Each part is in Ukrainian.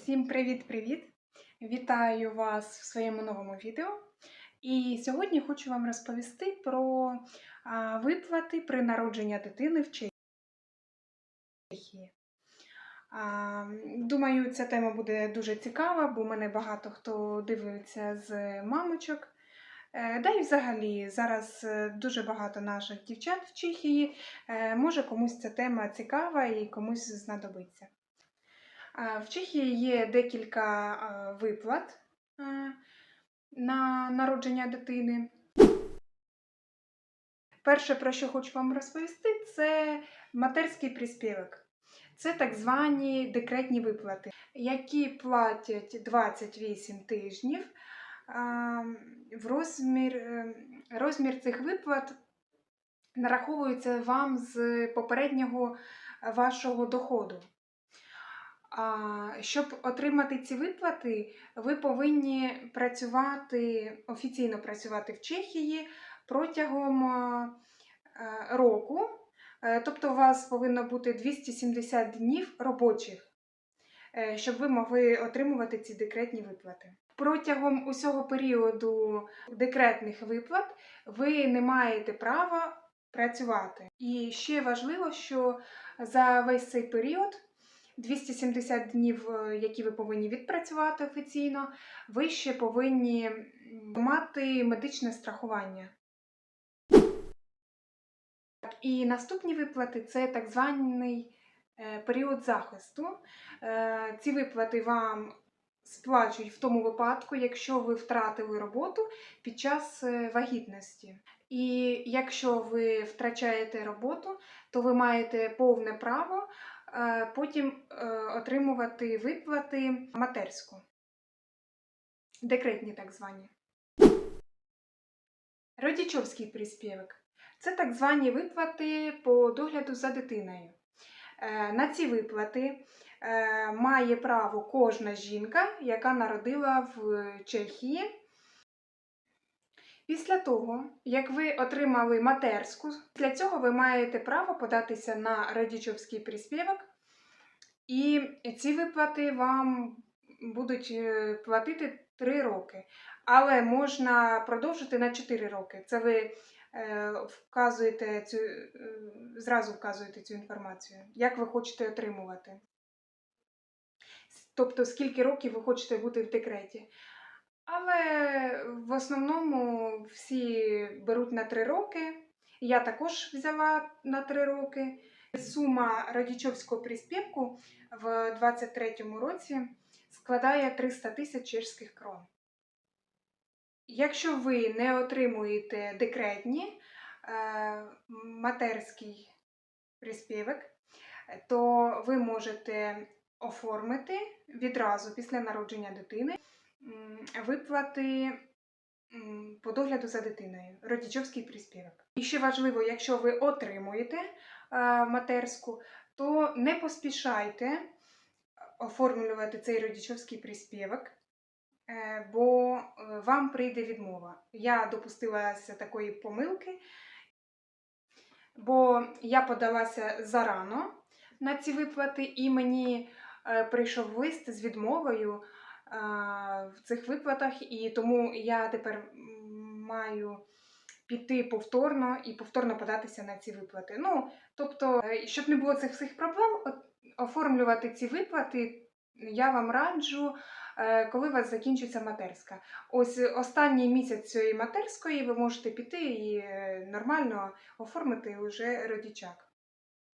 Всім привіт-привіт! Вітаю вас в своєму новому відео. І сьогодні хочу вам розповісти про виплати при народженні дитини в Чехії. Думаю, ця тема буде дуже цікава, бо мене багато хто дивиться з мамочок. Е, Да і взагалі зараз е, дуже багато наших дівчат в Чехії. Е, Може комусь ця тема цікава і комусь знадобиться. В Чехії є декілька виплат на народження дитини. Перше, про що хочу вам розповісти, це матерський приспівок. Це так звані декретні виплати, які платять 28 тижнів. В розмір, е, розмір цих виплат нараховується вам з попереднього вашого доходу. Щоб отримати ці виплати, ви повинні працювати офіційно працювати в Чехії протягом е, року. Е, Тобто, у вас повинно бути 270 днів робочих, е, щоб ви могли отримувати ці декретні виплати. Протягом усього періоду декретних виплат ви не маєте права працювати. І ще важливо, що за весь цей період. 270 днів, е, які ви повинні відпрацювати офіційно, ви ще повинні мати медичне страхування. І наступні виплати це так званий е, період захисту. Е, Ці виплати вам сплачують в тому випадку, якщо ви втратили роботу під час вагітності. І якщо ви втрачаєте роботу, то ви маєте повне право потім е, отримувати виплати матерську, декретні так звані. Родічовський приспівок це так звані виплати по догляду за дитиною. Е, На ці виплати е, має право кожна жінка, яка народила в Чехії. Після того, як ви отримали матерську, для цього ви маєте право податися на родічовський приспівок, і ці виплати вам будуть е, платити 3 роки. Але можна продовжити на 4 роки. Це ви е, вказуєте цю, е, зразу вказуєте цю інформацію, як ви хочете отримувати. Тобто, скільки років ви хочете бути в декреті. Але в основному всі беруть на 3 роки. Я також взяла на 3 роки. Сума родічовського приспівку в 2023 році складає 300 тисяч чешських крон. Якщо ви не отримуєте декретні е, матерський приспівок, то ви можете оформити відразу після народження дитини виплати по догляду за дитиною, родічовський приспівок. І ще важливо, якщо ви отримуєте е, матерську, то не поспішайте оформлювати цей родічовський приспівок, е, бо е, вам прийде відмова. Я допустилася такої помилки, бо я подалася зарано на ці виплати, і мені е, прийшов лист з відмовою в цих виплатах, і тому я тепер маю піти повторно і повторно податися на ці виплати. Ну, тобто, е, щоб не було цих всіх проблем, оформлювати ці виплати я вам раджу, е, коли у вас закінчиться матерська. Ось останній місяць цієї матерської ви можете піти і е, нормально оформити вже родічак.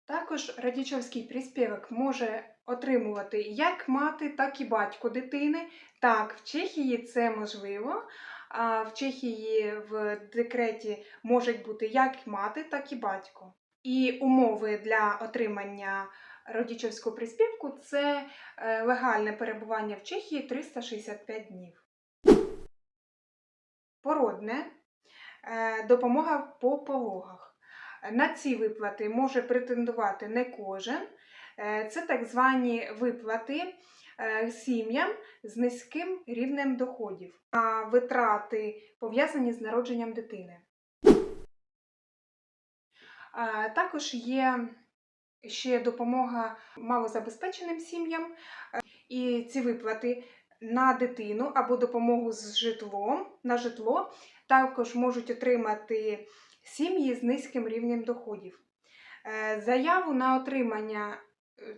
Також родічовський приспівок може отримувати як мати, так і батько дитини. Так, в Чехії це можливо. А в Чехії в декреті можуть бути як мати, так і батько. І умови для отримання родічовського приспівку це е, легальне перебування в Чехії 365 днів. Породне е, допомога по пологах. На ці виплати може претендувати не кожен. Е, Це так звані виплати е, сім'ям з низьким рівнем доходів, а витрати пов'язані з народженням дитини. Також є ще допомога малозабезпеченим сім'ям. Е, І ці виплати на дитину або допомогу з житлом на житло також можуть отримати сім'ї з низьким рівнем доходів. Е, Заяву на отримання е,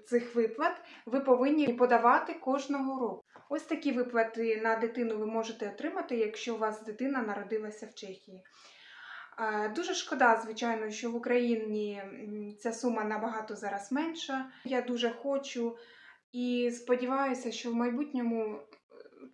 цих виплат ви повинні подавати кожного року. Ось такі виплати на дитину ви можете отримати, якщо у вас дитина народилася в Чехії. Дуже шкода, звичайно, що в Україні ця сума набагато зараз менша. Я дуже хочу і сподіваюся, що в майбутньому е,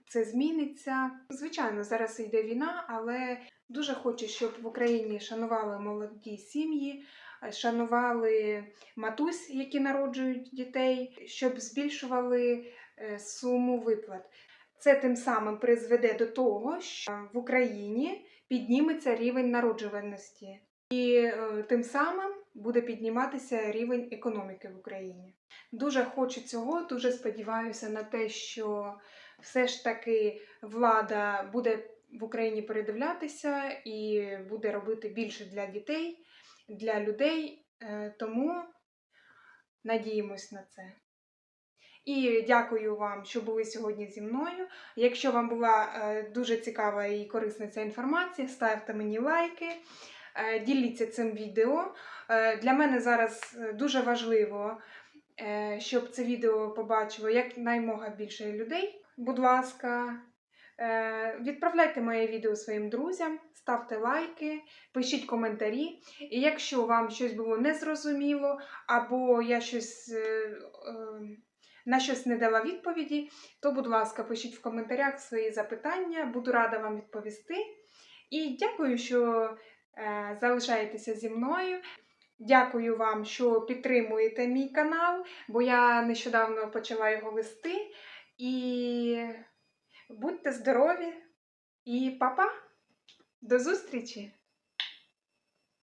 це зміниться. Звичайно, зараз йде війна, але дуже хочу, щоб в Україні шанували молоді сім'ї, шанували матусь, які народжують дітей, щоб збільшували е, суму виплат. Це тим самим призведе до того, що в Україні підніметься рівень народжуваності, і е, тим самим буде підніматися рівень економіки в Україні. Дуже хочу цього, дуже сподіваюся на те, що все ж таки влада буде в Україні передивлятися і буде робити більше для дітей, для людей. Е, Тому надіємось на це. І дякую вам, що були сьогодні зі мною. Якщо вам була е, дуже цікава і корисна ця інформація, ставте мені лайки, е, діліться цим відео. Для мене зараз дуже важливо, щоб це відео побачило якнаймога більше людей. Будь ласка, відправляйте моє відео своїм друзям, ставте лайки, пишіть коментарі. І якщо вам щось було незрозуміло, або я щось. е, е, на щось не дала відповіді, то, будь ласка, пишіть в коментарях свої запитання, буду рада вам відповісти. І дякую, що е, залишаєтеся зі мною. Дякую вам, що підтримуєте мій канал, бо я нещодавно почала його вести. І будьте здорові і па-па! До зустрічі!